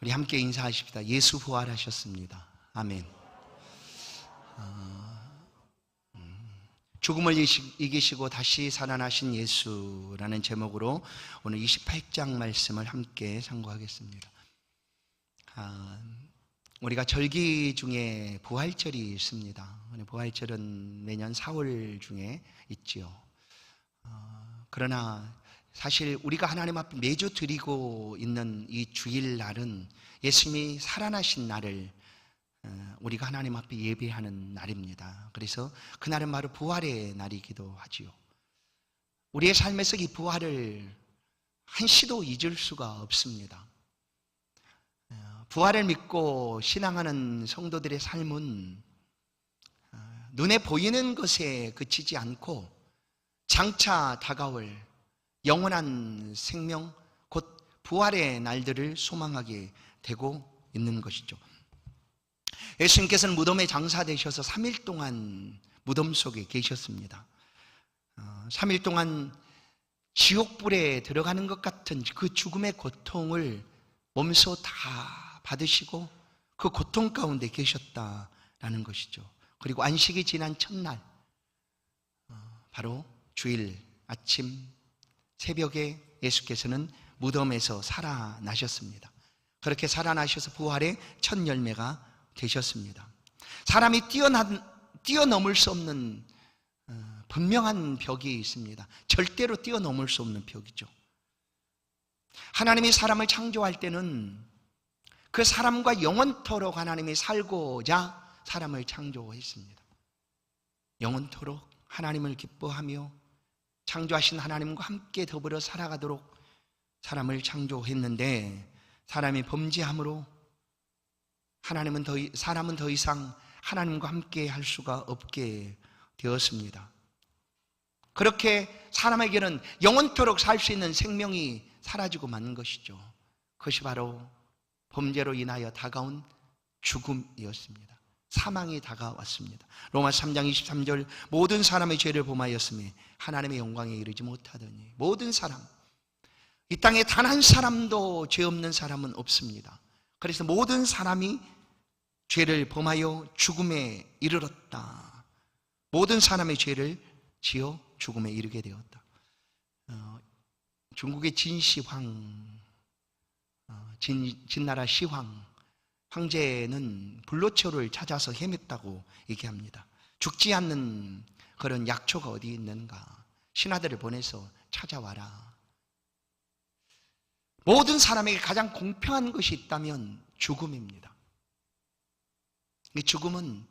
우리 함께 인사하십시다. 예수 부활하셨습니다. 아멘. 어, 음, 죽음을 이기시고 다시 살아나신 예수라는 제목으로 오늘 28장 말씀을 함께 상고하겠습니다. 아, 우리가 절기 중에 부활절이 있습니다. 부활절은 매년 4월 중에 있지요. 어, 그러나 사실 우리가 하나님 앞에 매주 드리고 있는 이 주일날은 예수님이 살아나신 날을 어, 우리가 하나님 앞에 예배하는 날입니다. 그래서 그날은 바로 부활의 날이기도 하지요. 우리의 삶에서 이 부활을 한시도 잊을 수가 없습니다. 어, 부활을 믿고 신앙하는 성도들의 삶은 어, 눈에 보이는 것에 그치지 않고 장차 다가올 영원한 생명, 곧 부활의 날들을 소망하게 되고 있는 것이죠. 예수님께서는 무덤에 장사되셔서 3일 동안 무덤 속에 계셨습니다. 어, 3일 동안 지옥불에 들어가는 것 같은 그 죽음의 고통을 몸소 다 받으시고 그 고통 가운데 계셨다라는 것이죠. 그리고 안식이 지난 첫날, 어, 바로 주일 아침 새벽에 예수께서는 무덤에서 살아나셨습니다. 그렇게 살아나셔서 부활의 첫 열매가 되셨습니다. 사람이 뛰어난, 뛰어넘을 수 없는 어, 분명한 벽이 있습니다. 절대로 뛰어넘을 수 없는 벽이죠. 하나님이 사람을 창조할 때는 그 사람과 영원토록 하나님이 살고자 사람을 창조했습니다. 영원토록 하나님을 기뻐하며 창조하신 하나님과 함께 더불어 살아가도록 사람을 창조했는데 사람이 범죄함으로 하나님은 더 이- 사람은 더 이상 하나님과 함께 할 수가 없게 되었습니다. 그렇게 사람에게는 영원토록 살 수 있는 생명이 사라지고 만 것이죠. 그것이 바로 범죄로 인하여 다가온 죽음이었습니다. 사망이 다가왔습니다. 로마 3장 23절 모든 사람의 죄를 범하였으며 하나님의 영광에 이르지 못하더니 모든 사람 이 땅에 단 한 사람도 죄 없는 사람은 없습니다. 그래서 모든 사람이 죄를 범하여 죽음에 이르렀다. 모든 사람의 죄를 지어 죽음에 이르게 되었다. 어, 중국의 진시황, 어, 진, 진나라 시황 황제는 불로초를 찾아서 헤맸다고 얘기합니다. 죽지 않는 그런 약초가 어디 있는가? 신하들을 보내서 찾아와라. 모든 사람에게 가장 공평한 것이 있다면 죽음입니다. 이 죽음은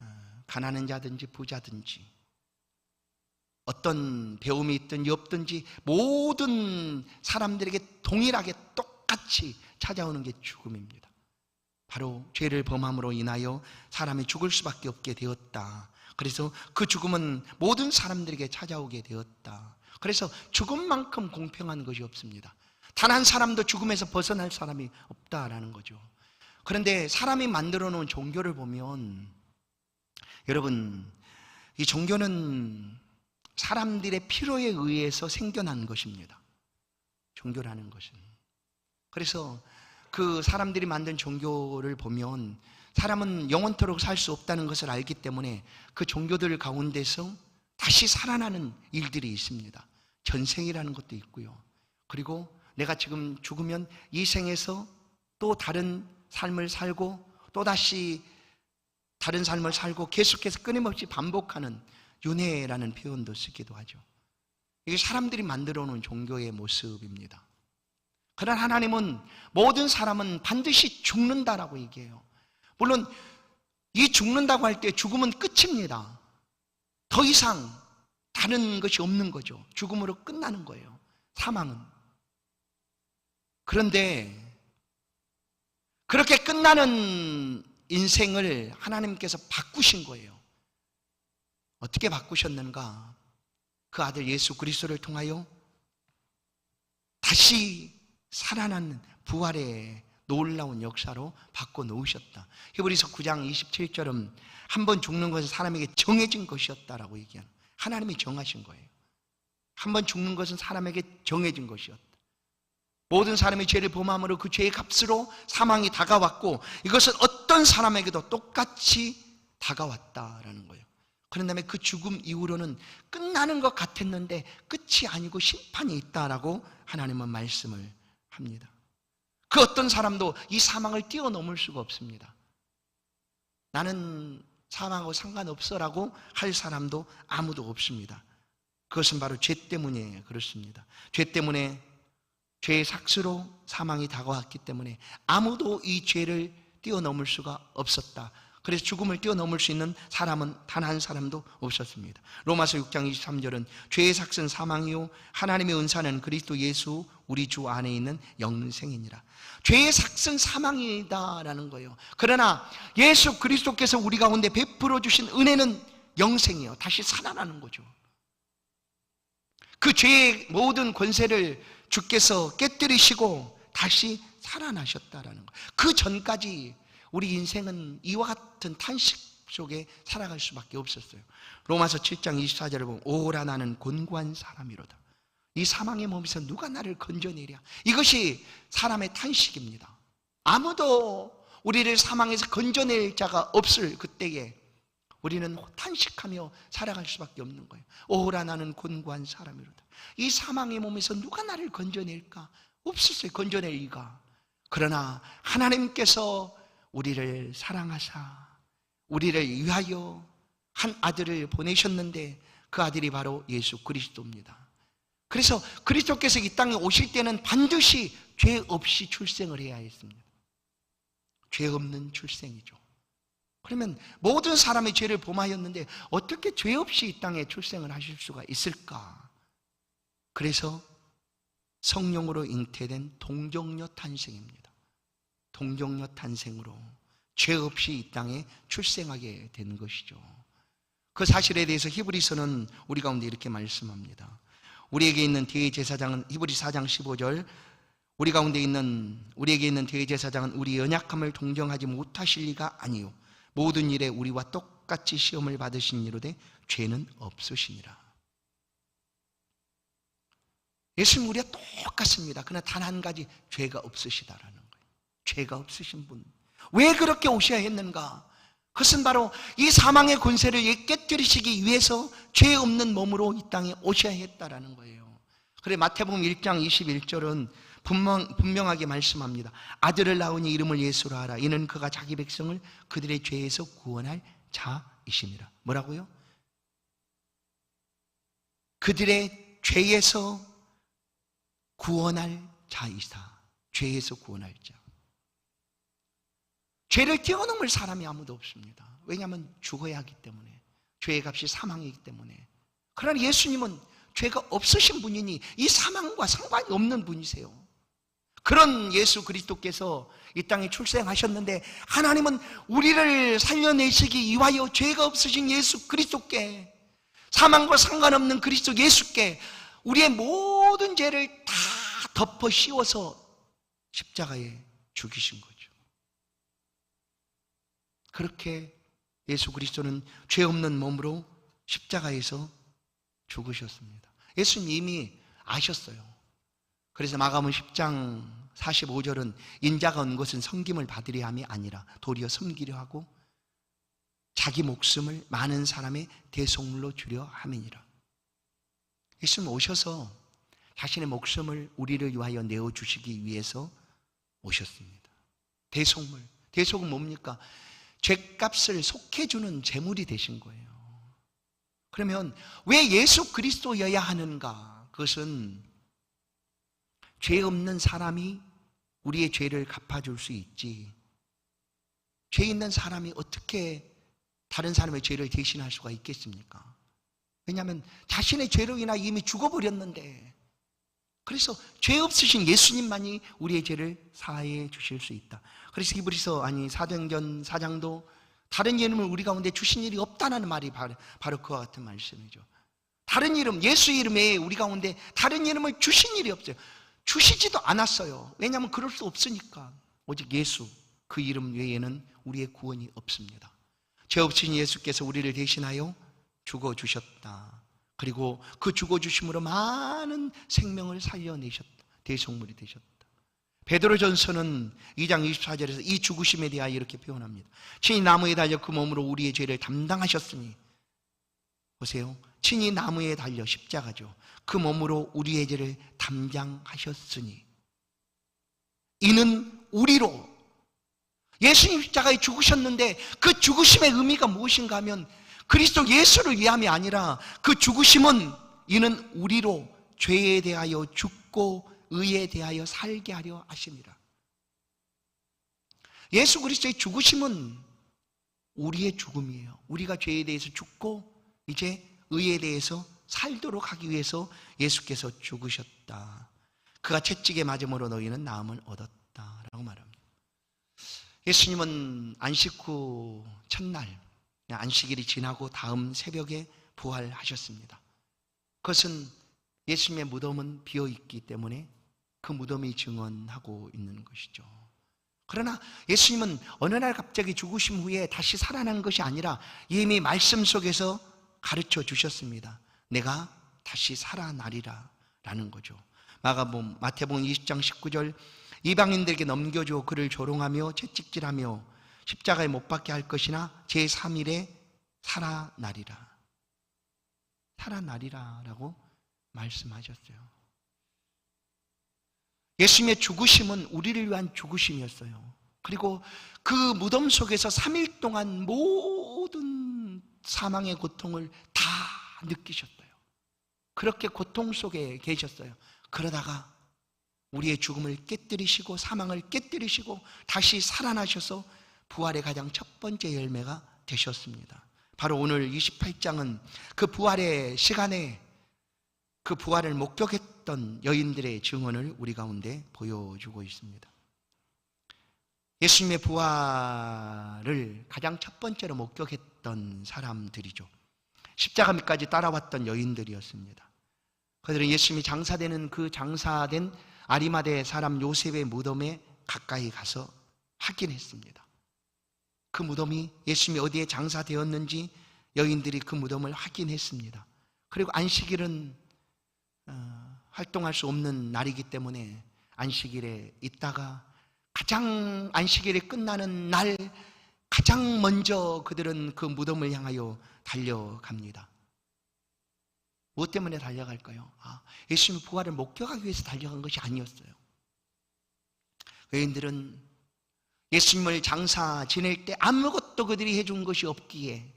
어, 가난한 자든지 부자든지 어떤 배움이 있든지 없든지 모든 사람들에게 동일하게 똑같이 찾아오는 게 죽음입니다. 바로 죄를 범함으로 인하여 사람이 죽을 수밖에 없게 되었다. 그래서 그 죽음은 모든 사람들에게 찾아오게 되었다. 그래서 죽음만큼 공평한 것이 없습니다. 단 한 사람도 죽음에서 벗어날 사람이 없다라는 거죠. 그런데 사람이 만들어 놓은 종교를 보면 여러분, 이 종교는 사람들의 필요에 의해서 생겨난 것입니다. 종교라는 것은. 그래서 그 사람들이 만든 종교를 보면 사람은 영원토록 살 수 없다는 것을 알기 때문에 그 종교들 가운데서 다시 살아나는 일들이 있습니다. 전생이라는 것도 있고요. 그리고 내가 지금 죽으면 이 생에서 또 다른 삶을 살고 또 다시 다른 삶을 살고 계속해서 끊임없이 반복하는 윤회라는 표현도 쓰기도 하죠. 이게 사람들이 만들어 놓은 종교의 모습입니다. 그러나 하나님은 모든 사람은 반드시 죽는다라고 얘기해요. 물론 이 죽는다고 할 때 죽음은 끝입니다. 더 이상 다른 것이 없는 거죠. 죽음으로 끝나는 거예요. 사망은. 그런데 그렇게 끝나는 인생을 하나님께서 바꾸신 거예요. 어떻게 바꾸셨는가? 그 아들 예수 그리스도를 통하여 다시 살아나는 부활의 놀라운 역사로 바꿔 놓으셨다. 히브리서 9장 27절은 한 번 죽는 것은 사람에게 정해진 것이었다라고 얘기하는 하나님이 정하신 거예요. 한 번 죽는 것은 사람에게 정해진 것이었다. 모든 사람이 죄를 범함으로 그 죄의 값으로 사망이 다가왔고 이것은 어떤 사람에게도 똑같이 다가왔다라는 거예요. 그런 다음에 그 죽음 이후로는 끝나는 것 같았는데 끝이 아니고 심판이 있다라고 하나님은 말씀을 합니다. 그 어떤 사람도 이 사망을 뛰어넘을 수가 없습니다. 나는 사망하고 상관없어라고 할 사람도 아무도 없습니다. 그것은 바로 죄 때문에 그렇습니다. 죄 때문에 죄의 삭스로 사망이 다가왔기 때문에 아무도 이 죄를 뛰어넘을 수가 없었다. 그래서 죽음을 뛰어넘을 수 있는 사람은 단 한 사람도 없었습니다. 로마서 6장 23절은 죄의 삭은 사망이요 하나님의 은사는 그리스도 예수 우리 주 안에 있는 영생이니라. 죄의 삭은 사망이다라는 거예요. 그러나 예수 그리스도께서 우리 가운데 베풀어 주신 은혜는 영생이요. 다시 살아나는 거죠. 그 죄의 모든 권세를 주께서 깨뜨리시고 다시 살아나셨다라는 거예요. 그 전까지 우리 인생은 이와 같은 탄식 속에 살아갈 수밖에 없었어요. 로마서 7장 24절을 보면 오라 나는 곤고한 사람이로다. 이 사망의 몸에서 누가 나를 건져내랴. 이것이 사람의 탄식입니다. 아무도 우리를 사망에서 건져낼 자가 없을 그때에 우리는 탄식하며 살아갈 수밖에 없는 거예요. 오라 나는 곤고한 사람이로다. 이 사망의 몸에서 누가 나를 건져낼까? 없었어요. 건져낼 이가. 그러나 하나님께서 우리를 사랑하사 우리를 위하여 한 아들을 보내셨는데 그 아들이 바로 예수 그리스도입니다. 그래서 그리스도께서 이 땅에 오실 때는 반드시 죄 없이 출생을 해야 했습니다. 죄 없는 출생이죠. 그러면 모든 사람의 죄를 범하였는데 어떻게 죄 없이 이 땅에 출생을 하실 수가 있을까? 그래서 성령으로 잉태된 동정녀 탄생입니다. 동정녀 탄생으로 죄 없이 이 땅에 출생하게 된 것이죠. 그 사실에 대해서 히브리서는 우리 가운데 이렇게 말씀합니다. 우리에게 있는 대제사장은 히브리 4장 15절 우리 가운데 있는 우리에게 있는 대제사장은 우리 연약함을 동정하지 못하실 리가 아니요 모든 일에 우리와 똑같이 시험을 받으신 이로되 죄는 없으시니라. 예수님 우리가 똑같습니다. 그러나 단 한 가지 죄가 없으시다라는. 죄가 없으신 분. 왜 그렇게 오셔야 했는가? 그것은 바로 이 사망의 권세를 깨뜨리시기 위해서 죄 없는 몸으로 이 땅에 오셔야 했다라는 거예요. 그래 마태복음 1장 21절은 분명, 분명하게 말씀합니다. 아들을 낳으니 이름을 예수로 하라. 이는 그가 자기 백성을 그들의 죄에서 구원할 자이십니다. 뭐라고요? 그들의 죄에서 구원할 자이다. 죄에서 구원할 자. 죄를 뛰어넘을 사람이 아무도 없습니다. 왜냐하면 죽어야 하기 때문에. 죄의 값이 사망이기 때문에. 그러나 예수님은 죄가 없으신 분이니 이 사망과 상관이 없는 분이세요. 그런 예수 그리스도께서 이 땅에 출생하셨는데 하나님은 우리를 살려내시기 위하여 죄가 없으신 예수 그리스도께 사망과 상관없는 그리스도 예수께 우리의 모든 죄를 다 덮어 씌워서 십자가에 죽이신 거죠. 그렇게 예수 그리스도는 죄 없는 몸으로 십자가에서 죽으셨습니다. 예수님 이미 아셨어요. 그래서 마가음 10장 45절은 인자가 온 것은 섬김을 받으려 함이 아니라 도리어 섬기려 하고 자기 목숨을 많은 사람의 대속물로 주려 함이니라. 예수님 오셔서 자신의 목숨을 우리를 위하여 내어 주시기 위해서 오셨습니다. 대속물. 대속은 뭡니까? 죄값을 속해 주는 재물이 되신 거예요. 그러면 왜 예수 그리스도여야 하는가? 그것은 죄 없는 사람이 우리의 죄를 갚아줄 수 있지. 죄 있는 사람이 어떻게 다른 사람의 죄를 대신할 수가 있겠습니까? 왜냐하면 자신의 죄로 인하 이미 죽어버렸는데 그래서 죄 없으신 예수님만이 우리의 죄를 사해 주실 수 있다. 그래서 히브리서 아니 사도행전 사장도 다른 이름을 우리 가운데 주신 일이 없다는 말이 바로, 바로 그와 같은 말씀이죠. 다른 이름, 예수 이름에 우리 가운데 다른 이름을 주신 일이 없어요. 주시지도 않았어요. 왜냐하면 그럴 수 없으니까. 오직 예수, 그 이름 외에는 우리의 구원이 없습니다. 죄 없으신 예수께서 우리를 대신하여 죽어주셨다. 그리고 그 죽어주심으로 많은 생명을 살려내셨다. 대속물이 되셨다. 베드로전서는 2장 24절에서 이 죽으심에 대하여 이렇게 표현합니다. 친히 나무에 달려 그 몸으로 우리의 죄를 담당하셨으니 보세요. 친히 나무에 달려 십자가죠. 그 몸으로 우리의 죄를 담당하셨으니 이는 우리로 예수님 십자가에 죽으셨는데 그 죽으심의 의미가 무엇인가 하면 그리스도 예수를 위함이 아니라 그 죽으심은 이는 우리로 죄에 대하여 죽고 의에 대하여 살게 하려 하심이라. 예수 그리스도의 죽으심은 우리의 죽음이에요. 우리가 죄에 대해서 죽고 이제 의에 대해서 살도록 하기 위해서 예수께서 죽으셨다. 그가 채찍에 맞음으로 너희는 나음을 얻었다 라고 말합니다. 예수님은 안식 후 첫날 안식일이 지나고 다음 새벽에 부활하셨습니다. 그것은 예수님의 무덤은 비어 있기 때문에 그 무덤이 증언하고 있는 것이죠. 그러나 예수님은 어느 날 갑자기 죽으심 후에 다시 살아난 것이 아니라 이미 말씀 속에서 가르쳐 주셨습니다. 내가 다시 살아나리라 라는 거죠. 마가복음 마태복음 20장 19절 이방인들에게 넘겨줘 그를 조롱하며 채찍질하며 십자가에 못 박게 할 것이나 제3일에 살아나리라. 살아나리라 라고 말씀하셨어요. 예수님의 죽으심은 우리를 위한 죽으심이었어요. 그리고 그 무덤 속에서 3일 동안 모든 사망의 고통을 다 느끼셨어요. 그렇게 고통 속에 계셨어요. 그러다가 우리의 죽음을 깨뜨리시고 사망을 깨뜨리시고 다시 살아나셔서 부활의 가장 첫 번째 열매가 되셨습니다. 바로 오늘 28장은 그 부활의 시간에 그 부활을 목격했던 여인들의 증언을 우리 가운데 보여주고 있습니다. 예수님의 부활을 가장 첫 번째로 목격했던 사람들이죠. 십자가 밑까지 따라왔던 여인들이었습니다. 그들은 예수님이 장사되는 그 장사된 아리마대 사람 요셉의 무덤에 가까이 가서 확인했습니다. 그 무덤이 예수님이 어디에 장사되었는지 여인들이 그 무덤을 확인했습니다. 그리고 안식일은 어, 활동할 수 없는 날이기 때문에 안식일에 있다가 가장 안식일이 끝나는 날 가장 먼저 그들은 그 무덤을 향하여 달려갑니다. 무엇 때문에 달려갈까요? 아, 예수님의 부활을 목격하기 위해서 달려간 것이 아니었어요. 여인들은 예수님을 장사 지낼 때 아무것도 그들이 해준 것이 없기에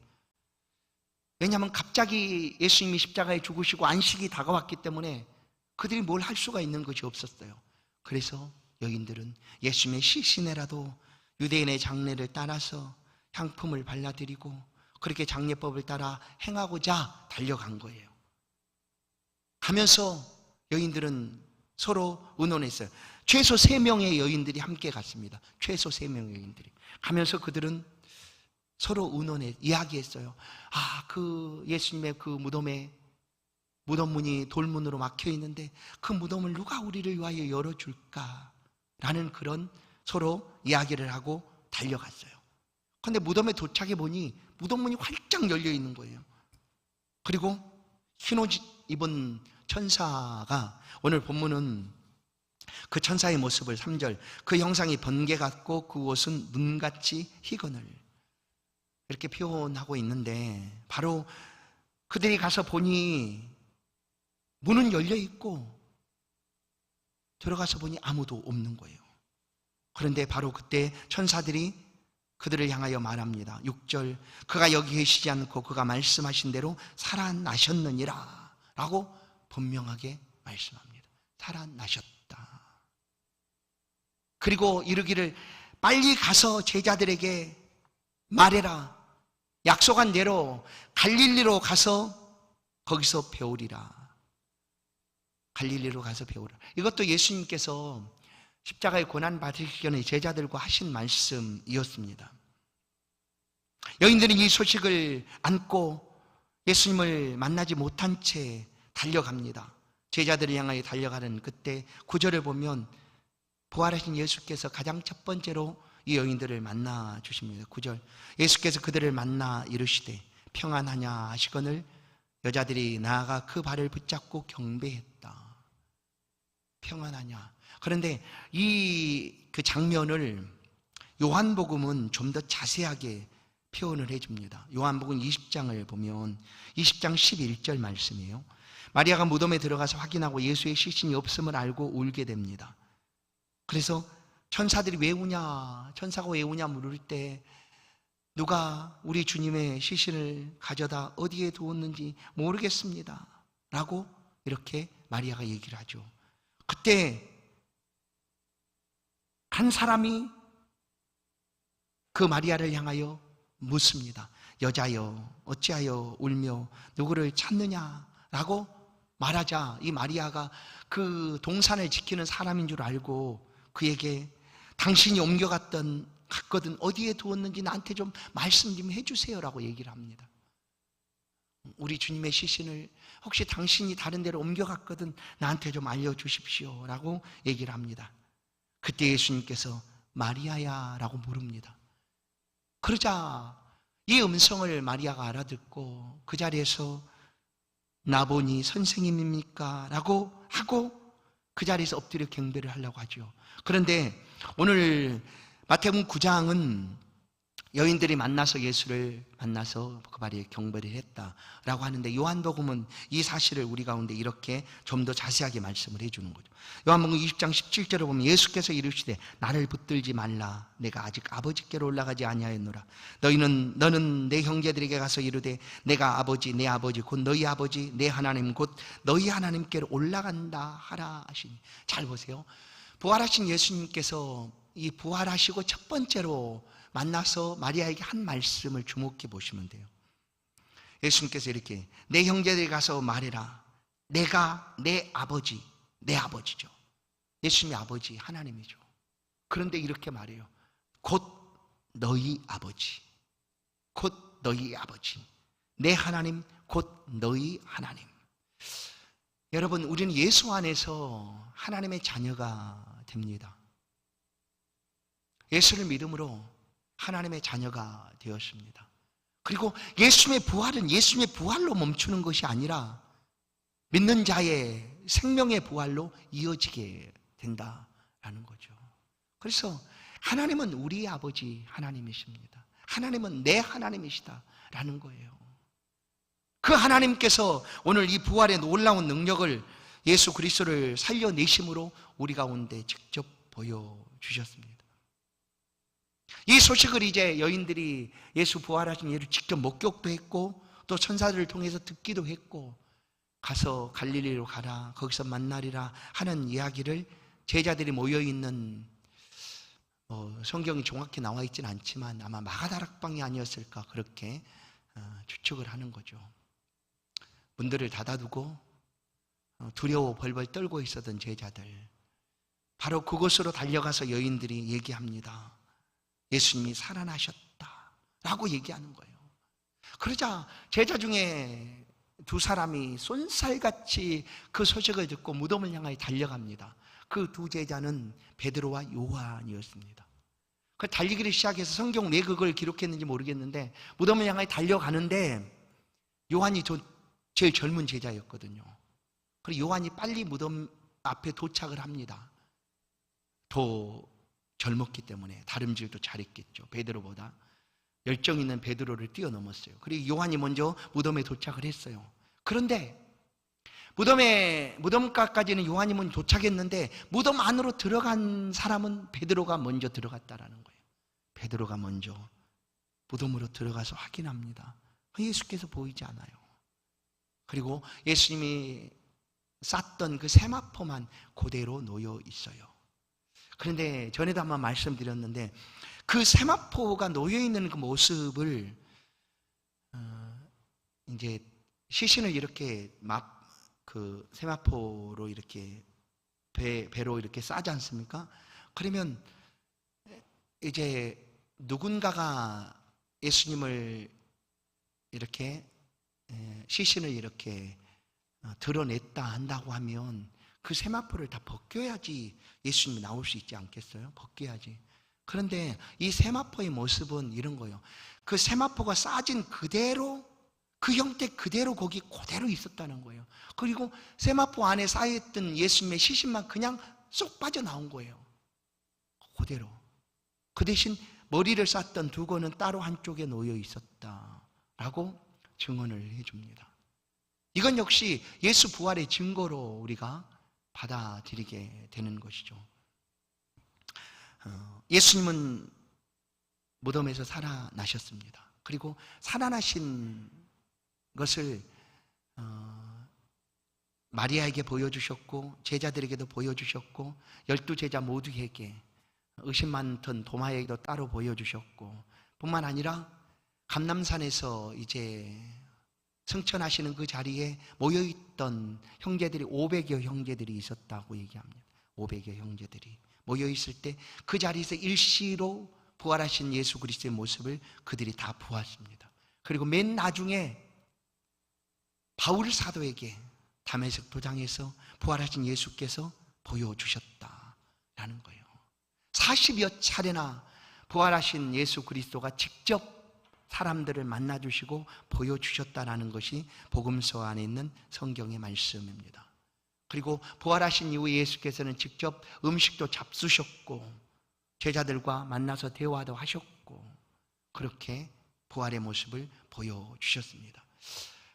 왜냐하면 갑자기 예수님이 십자가에 죽으시고 안식이 다가왔기 때문에 그들이 뭘 할 수가 있는 것이 없었어요. 그래서 여인들은 예수님의 시신에라도 유대인의 장례를 따라서 향품을 발라드리고 그렇게 장례법을 따라 행하고자 달려간 거예요. 가면서 여인들은 서로 의논했어요. 최소 세 명의 여인들이 함께 갔습니다. 최소 세 명의 여인들이 가면서 그들은 서로 의논해 이야기했어요. 아, 그 예수님의 그 무덤에 무덤 문이 돌문으로 막혀 있는데 그 무덤을 누가 우리를 위하여 열어 줄까? 라는 그런 서로 이야기를 하고 달려갔어요. 근데 무덤에 도착해 보니 무덤 문이 활짝 열려 있는 거예요. 그리고 흰옷 입은 천사가 오늘 본문은 그 천사의 모습을 3절 그 형상이 번개 같고 그 옷은 눈같이 희건을 이렇게 표현하고 있는데 바로 그들이 가서 보니 문은 열려 있고 들어가서 보니 아무도 없는 거예요. 그런데 바로 그때 천사들이 그들을 향하여 말합니다. 6절 그가 여기 계시지 않고 그가 말씀하신 대로 살아나셨느니라 라고 분명하게 말씀합니다. 살아나셨다. 그리고 이르기를 빨리 가서 제자들에게 말해라. 약속한 대로 갈릴리로 가서 거기서 배우리라. 갈릴리로 가서 배우라. 이것도 예수님께서 십자가의 고난 받으시기 전에 제자들과 하신 말씀이었습니다. 여인들은 이 소식을 안고 예수님을 만나지 못한 채 달려갑니다. 제자들을 향하여 달려가는 그때 구절을 보면 부활하신 예수께서 가장 첫 번째로 이 여인들을 만나 주십니다. 구절 예수께서 그들을 만나 이르시되 평안하냐 하시거늘 여자들이 나아가 그 발을 붙잡고 경배했다. 평안하냐. 그런데 이 그 장면을 요한복음은 좀 더 자세하게 표현을 해줍니다. 요한복음 20장을 보면 20장 11절 말씀이에요. 마리아가 무덤에 들어가서 확인하고 예수의 시신이 없음을 알고 울게 됩니다. 그래서 천사들이 왜 우냐, 천사가 왜 우냐 물을 때 누가 우리 주님의 시신을 가져다 어디에 두었는지 모르겠습니다. 라고 이렇게 마리아가 얘기를 하죠. 그때 한 사람이 그 마리아를 향하여 묻습니다. 여자여, 어찌하여 울며 누구를 찾느냐 라고 말하자 이 마리아가 그 동산을 지키는 사람인 줄 알고 그에게 당신이 옮겨갔던 갔거든 어디에 두었는지 나한테 좀 말씀 좀 해주세요라고 얘기를 합니다. 우리 주님의 시신을 혹시 당신이 다른 데로 옮겨갔거든 나한테 좀 알려주십시오라고 얘기를 합니다. 그때 예수님께서 마리아야라고 물읍니다. 그러자 이 음성을 마리아가 알아듣고 그 자리에서 나보니 선생님입니까? 라고 하고 그 자리에서 엎드려 경배를 하려고 하죠. 그런데 오늘 마태복음 9장은 여인들이 만나서 예수를 만나서 그 자리에 경배를 했다라고 하는데 요한복음은 이 사실을 우리 가운데 이렇게 좀 더 자세하게 말씀을 해주는 거죠. 요한복음 20장 17절에 보면 예수께서 이르시되 나를 붙들지 말라 내가 아직 아버지께로 올라가지 아니하였노라 너희는 너는 내 형제들에게 가서 이르되 내가 아버지 내 아버지 곧 너희 아버지 내 하나님 곧 너희 하나님께로 올라간다 하라 하시니 잘 보세요. 부활하신 예수님께서 이 부활하시고 첫 번째로 만나서 마리아에게 한 말씀을 주목해 보시면 돼요. 예수님께서 이렇게 내 형제들이 가서 말해라. 내가 내 아버지, 내 아버지죠. 예수님의 아버지 하나님이죠. 그런데 이렇게 말해요. 곧 너희 아버지. 곧 너희 아버지. 내 하나님 곧 너희 하나님. 여러분, 우리는 예수 안에서 하나님의 자녀가 됩니다. 예수를 믿음으로 하나님의 자녀가 되었습니다. 그리고 예수님의 부활은 예수님의 부활로 멈추는 것이 아니라 믿는 자의 생명의 부활로 이어지게 된다라는 거죠. 그래서 하나님은 우리 아버지 하나님이십니다. 하나님은 내 하나님이시다라는 거예요. 그 하나님께서 오늘 이 부활의 놀라운 능력을 예수 그리스도를 살려내심으로 우리 가운데 직접 보여 주셨습니다. 이 소식을 이제 여인들이 예수 부활하신 예를 직접 목격도 했고 또 천사들을 통해서 듣기도 했고 가서 갈릴리로 가라 거기서 만나리라 하는 이야기를 제자들이 모여 있는 어, 성경이 정확히 나와 있지는 않지만 아마 마가다락방이 아니었을까 그렇게 어, 추측을 하는 거죠. 문들을 닫아두고 어, 두려워 벌벌 떨고 있었던 제자들 바로 그곳으로 달려가서 여인들이 얘기합니다. 예수님이 살아나셨다. 라고 얘기하는 거예요. 그러자 제자 중에 두 사람이 쏜살같이 그 소식을 듣고 무덤을 향하여 달려갑니다. 그 두 제자는 베드로와 요한이었습니다. 그 달리기를 시작해서 성경 왜 그걸 기록했는지 모르겠는데 무덤을 향하여 달려가는데 요한이 저, 제일 젊은 제자였거든요. 그리고 요한이 빨리 무덤 앞에 도착을 합니다. 더 젊었기 때문에 다름질도 잘했겠죠. 베드로보다 열정 있는 베드로를 뛰어넘었어요. 그리고 요한이 먼저 무덤에 도착을 했어요. 그런데 무덤에 무덤가까지는 요한이 먼저 도착했는데 무덤 안으로 들어간 사람은 베드로가 먼저 들어갔다라는 거예요. 베드로가 먼저 무덤으로 들어가서 확인합니다. 예수께서 보이지 않아요. 그리고 예수님이 쌌던 그 세마포만 그대로 놓여 있어요. 그런데 전에도 한번 말씀드렸는데 그 세마포가 놓여 있는 그 모습을 어, 이제 시신을 이렇게 막 그 세마포로 이렇게 배 배로 이렇게 싸지 않습니까? 그러면 이제 누군가가 예수님을 이렇게 시신을 이렇게 어, 드러냈다 한다고 하면 그 세마포를 다 벗겨야지 예수님이 나올 수 있지 않겠어요? 벗겨야지. 그런데 이 세마포의 모습은 이런 거예요. 그 세마포가 싸진 그대로 그 형태 그대로 거기 그대로 있었다는 거예요. 그리고 세마포 안에 쌓여있던 예수님의 시신만 그냥 쏙 빠져나온 거예요. 그대로. 그 대신 머리를 쌌던 두건은 따로 한쪽에 놓여 있었다라고 증언을 해줍니다. 이건 역시 예수 부활의 증거로 우리가 받아들이게 되는 것이죠. 어, 예수님은 무덤에서 살아나셨습니다. 그리고 살아나신 것을 어, 마리아에게 보여주셨고 제자들에게도 보여주셨고 열두 제자 모두에게 의심 많던 도마에게도 따로 보여주셨고 뿐만 아니라 감남산에서 이제 승천하시는 그 자리에 모여있던 형제들이 500여 형제들이 있었다고 얘기합니다. 500여 형제들이 모여있을 때 그 자리에서 일시로 부활하신 예수 그리스도의 모습을 그들이 다 보았습니다. 그리고 맨 나중에 바울 사도에게 담에색 도장에서 부활하신 예수께서 보여주셨다라는 거예요. 40여 차례나 부활하신 예수 그리스도가 직접 사람들을 만나 주시고 보여 주셨다라는 것이 복음서 안에 있는 성경의 말씀입니다. 그리고 부활하신 이후 예수께서는 직접 음식도 잡수셨고 제자들과 만나서 대화도 하셨고 그렇게 부활의 모습을 보여 주셨습니다.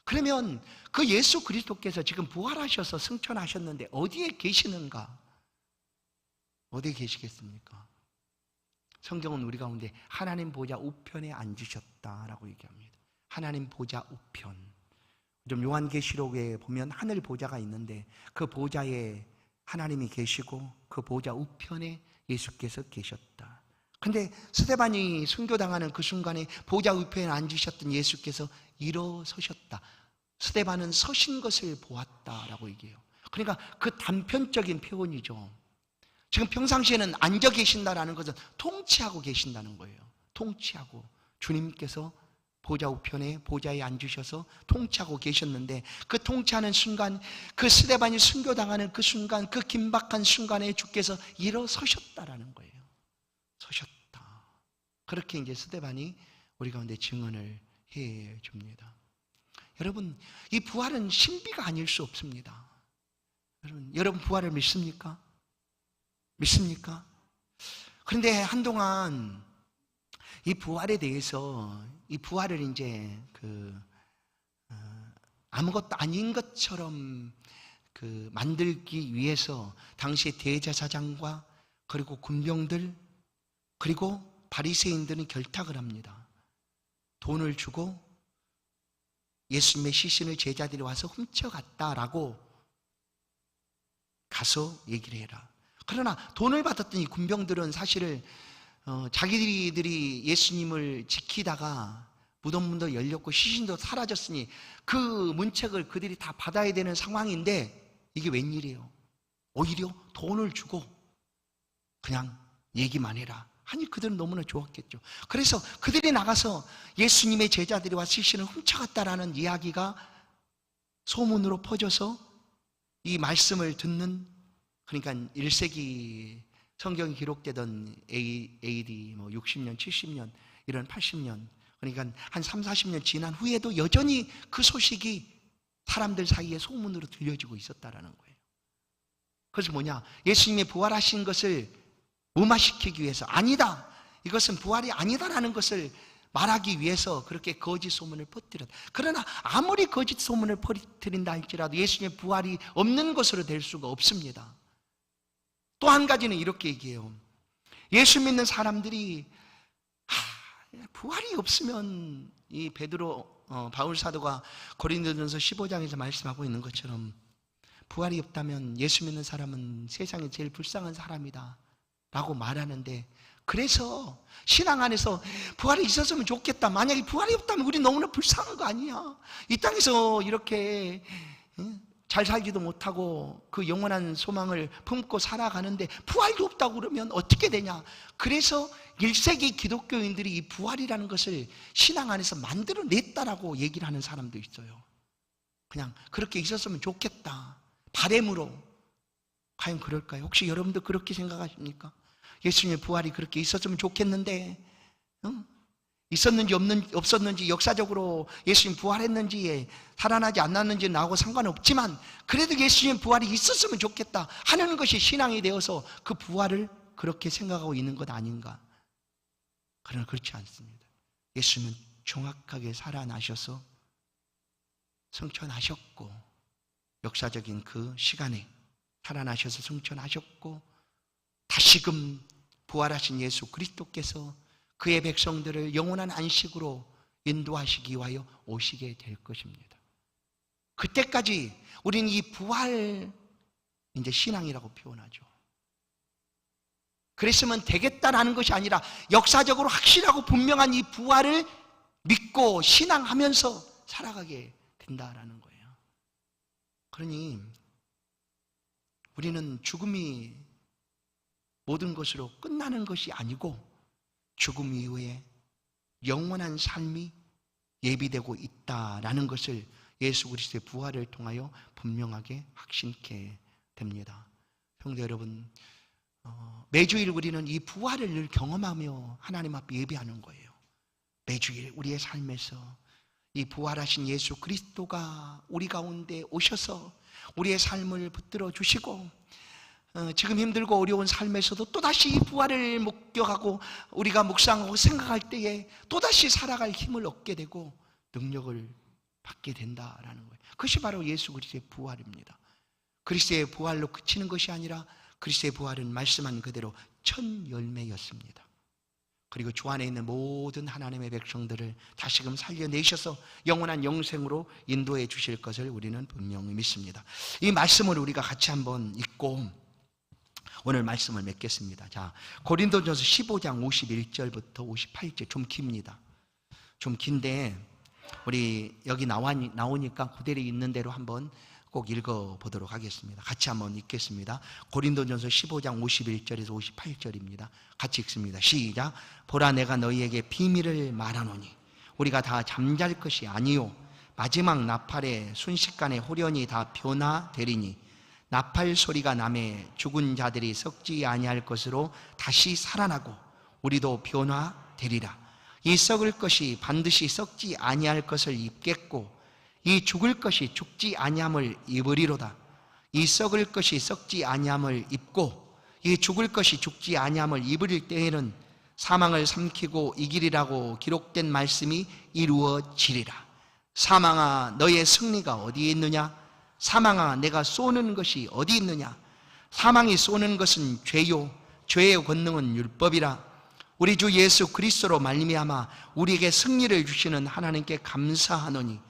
그러면 그 예수 그리스도께서 지금 부활하셔서 승천하셨는데 어디에 계시는가? 어디에 계시겠습니까? 성경은 우리 가운데 하나님 보좌 우편에 앉으셨다라고 얘기합니다. 하나님 보좌 우편. 좀 요한계시록에 보면 하늘 보좌가 있는데 그 보좌에 하나님이 계시고 그 보좌 우편에 예수께서 계셨다. 근데 스테반이 순교당하는 그 순간에 보좌 우편에 앉으셨던 예수께서 일어서셨다. 스테반은 서신 것을 보았다라고 얘기해요. 그러니까 그 단편적인 표현이죠. 지금 평상시에는 앉아 계신다라는 것은 통치하고 계신다는 거예요. 통치하고 주님께서 보좌 우편에 보좌에 앉으셔서 통치하고 계셨는데 그 통치하는 순간 그 스데반이 순교당하는 그 순간 그 긴박한 순간에 주께서 일어서셨다라는 거예요. 서셨다. 그렇게 이제 스데반이 우리 가운데 증언을 해 줍니다. 여러분, 이 부활은 신비가 아닐 수 없습니다. 여러분, 부활을 믿습니까? 믿습니까? 그런데 한동안 이 부활에 대해서 이 부활을 이제 그 어, 아무것도 아닌 것처럼 그 만들기 위해서 당시 대제사장과 그리고 군병들 그리고 바리새인들은 결탁을 합니다. 돈을 주고 예수님의 시신을 제자들이 와서 훔쳐갔다라고 가서 얘기를 해라. 그러나 돈을 받았던 이 군병들은 사실을 어, 자기들이 예수님을 지키다가 무덤문도 열렸고 시신도 사라졌으니 그 문책을 그들이 다 받아야 되는 상황인데 이게 웬일이에요? 오히려 돈을 주고 그냥 얘기만 해라. 아니 그들은 너무나 좋았겠죠. 그래서 그들이 나가서 예수님의 제자들이 와 시신을 훔쳐갔다라는 이야기가 소문으로 퍼져서 이 말씀을 듣는 그러니까 1세기 성경이 기록되던 AD 뭐 60년, 70년, 이런 80년 그러니까 한 3, 40년 지난 후에도 여전히 그 소식이 사람들 사이에 소문으로 들려지고 있었다라는 거예요. 그래서 뭐냐? 예수님이 부활하신 것을 무마시키기 위해서 아니다. 이것은 부활이 아니다라는 것을 말하기 위해서 그렇게 거짓 소문을 퍼뜨렸다. 그러나 아무리 거짓 소문을 퍼뜨린다 할지라도 예수님의 부활이 없는 것으로 될 수가 없습니다. 또 한 가지는 이렇게 얘기해요. 예수 믿는 사람들이 하, 부활이 없으면 이 베드로 어, 바울 사도가 고린도전서 15장에서 말씀하고 있는 것처럼 부활이 없다면 예수 믿는 사람은 세상에 제일 불쌍한 사람이다. 라고 말하는데 그래서 신앙 안에서 부활이 있었으면 좋겠다. 만약에 부활이 없다면 우리 너무나 불쌍한 거 아니야. 이 땅에서 이렇게 잘 살지도 못하고 그 영원한 소망을 품고 살아가는데 부활도 없다고 그러면 어떻게 되냐? 그래서 1세기 기독교인들이 이 부활이라는 것을 신앙 안에서 만들어냈다라고 얘기를 하는 사람도 있어요. 그냥 그렇게 있었으면 좋겠다. 바램으로. 과연 그럴까요? 혹시 여러분도 그렇게 생각하십니까? 예수님의 부활이 그렇게 있었으면 좋겠는데, 응? 있었는지 없는, 없었는지 역사적으로 예수님 부활했는지 살아나지 않았는지 나하고 상관없지만 그래도 예수님 부활이 있었으면 좋겠다 하는 것이 신앙이 되어서 그 부활을 그렇게 생각하고 있는 것 아닌가? 그러나 그렇지 않습니다. 예수님은 정확하게 살아나셔서 성천하셨고 역사적인 그 시간에 살아나셔서 성천하셨고 다시금 부활하신 예수 그리스도께서 그의 백성들을 영원한 안식으로 인도하시기 위하여 오시게 될 것입니다. 그때까지 우리는 이 부활 이제 신앙이라고 표현하죠. 그랬으면 되겠다라는 것이 아니라 역사적으로 확실하고 분명한 이 부활을 믿고 신앙하면서 살아가게 된다라는 거예요. 그러니 우리는 죽음이 모든 것으로 끝나는 것이 아니고 죽음 이후에 영원한 삶이 예비되고 있다라는 것을 예수 그리스도의 부활을 통하여 분명하게 확신케 됩니다. 성도 여러분, 어, 매주일 우리는 이 부활을 늘 경험하며 하나님 앞에 예배하는 거예요. 매주일 우리의 삶에서 이 부활하신 예수 그리스도가 우리 가운데 오셔서 우리의 삶을 붙들어 주시고 어, 지금 힘들고 어려운 삶에서도 또다시 이 부활을 목격하고 우리가 묵상하고 생각할 때에 또다시 살아갈 힘을 얻게 되고 능력을 받게 된다라는 거예요. 그것이 바로 예수 그리스도의 부활입니다. 그리스도의 부활로 그치는 것이 아니라 그리스도의 부활은 말씀한 그대로 첫 열매였습니다. 그리고 주 안에 있는 모든 하나님의 백성들을 다시금 살려내셔서 영원한 영생으로 인도해 주실 것을 우리는 분명히 믿습니다. 이 말씀을 우리가 같이 한번 읽고 오늘 말씀을 맺겠습니다. 자, 고린도전서 15장 51절부터 58절 좀 깁니다. 좀 긴데 우리 여기 나와 나오니까 그대로 있는 대로 한번 꼭 읽어 보도록 하겠습니다. 같이 한번 읽겠습니다. 고린도전서 15장 51절에서 58절입니다. 같이 읽습니다. 시작. 보라 내가 너희에게 비밀을 말하노니 우리가 다 잠잘 것이 아니요 마지막 나팔의 순식간에 호련히 다 변화되리니 나팔 소리가 남에 죽은 자들이 썩지 아니할 것으로 다시 살아나고 우리도 변화되리라. 이 썩을 것이 반드시 썩지 아니할 것을 입겠고 이 죽을 것이 죽지 아니함을 입으리로다. 이 썩을 것이 썩지 아니함을 입고 이 죽을 것이 죽지 아니함을 입을 때에는 사망을 삼키고 이기리라고 기록된 말씀이 이루어지리라. 사망아 너의 승리가 어디에 있느냐? 사망아 내가 쏘는 것이 어디 있느냐? 사망이 쏘는 것은 죄요. 죄의 권능은 율법이라. 우리 주 예수 그리스도로 말미암아 우리에게 승리를 주시는 하나님께 감사하노니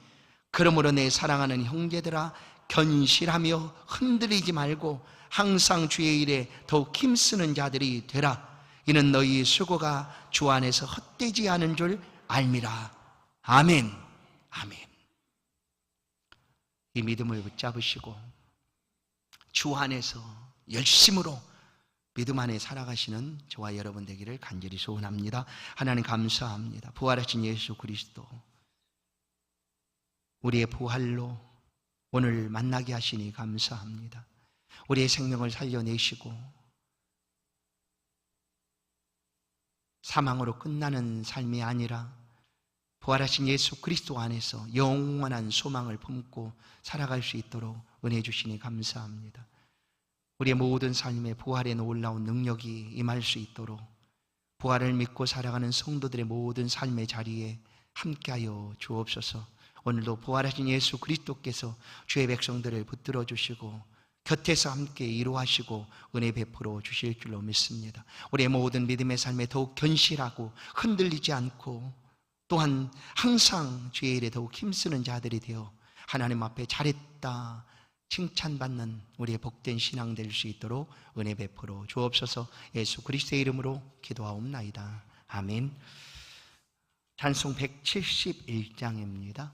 그러므로 내 사랑하는 형제들아 견실하며 흔들리지 말고 항상 주의 일에 더욱 힘쓰는 자들이 되라. 이는 너희 수고가 주 안에서 헛되지 않은 줄 알미라. 아멘. 아멘 이 믿음을 붙잡으시고 주 안에서 열심으로 믿음 안에 살아가시는 저와 여러분 되기를 간절히 소원합니다. 하나님 감사합니다. 부활하신 예수 그리스도 우리의 부활로 오늘 만나게 하시니 감사합니다. 우리의 생명을 살려내시고 사망으로 끝나는 삶이 아니라 부활하신 예수 그리스도 안에서 영원한 소망을 품고 살아갈 수 있도록 은혜 주시니 감사합니다. 우리의 모든 삶에 부활의 놀라운 능력이 임할 수 있도록 부활을 믿고 살아가는 성도들의 모든 삶의 자리에 함께하여 주옵소서. 오늘도 부활하신 예수 그리스도께서 주의 백성들을 붙들어 주시고 곁에서 함께 이루하시고 은혜 베풀어 주실 줄로 믿습니다. 우리의 모든 믿음의 삶에 더욱 견실하고 흔들리지 않고 또한 항상 주의 일에 더욱 힘쓰는 자들이 되어 하나님 앞에 잘했다 칭찬받는 우리의 복된 신앙 될 수 있도록 은혜 베풀어 주옵소서 예수 그리스도의 이름으로 기도하옵나이다. 아멘. 찬송 171장입니다.